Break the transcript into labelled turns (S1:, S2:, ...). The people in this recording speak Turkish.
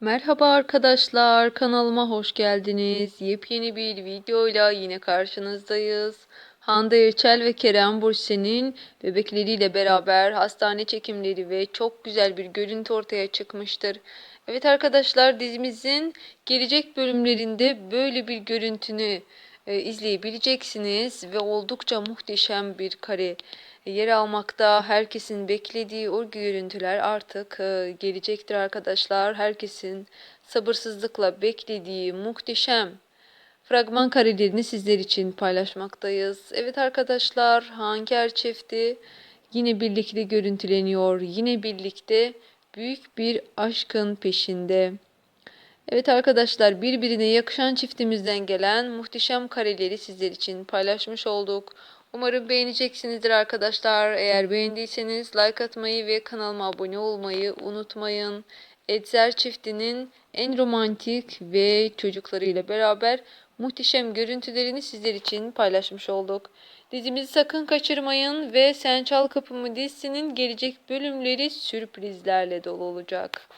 S1: Merhaba arkadaşlar, kanalıma hoş geldiniz. Yepyeni bir videoyla yine karşınızdayız. Hande Erçel ve Kerem Bürsin'in bebekleriyle beraber hastane çekimleri ve çok güzel bir görüntü ortaya çıkmıştır. Evet arkadaşlar dizimizin gelecek bölümlerinde böyle bir görüntünü e, izleyebileceksiniz ve oldukça muhteşem bir kare yer almakta. Herkesin beklediği o görüntüler artık e, gelecektir arkadaşlar. Herkesin sabırsızlıkla beklediği muhteşem fragman karelerini sizler için paylaşmaktayız. Evet arkadaşlar, Hanker çifti yine birlikte görüntüleniyor. Yine birlikte büyük bir aşkın peşinde. Evet arkadaşlar birbirine yakışan çiftimizden gelen muhteşem kareleri sizler için paylaşmış olduk. Umarım beğeneceksinizdir arkadaşlar. Eğer beğendiyseniz like atmayı ve kanalıma abone olmayı unutmayın. Etzer çiftinin en romantik ve çocuklarıyla beraber muhteşem görüntülerini sizler için paylaşmış olduk. Dizimizi sakın kaçırmayın ve Sen Çal Kapımı dizisinin gelecek bölümleri sürprizlerle dolu olacak.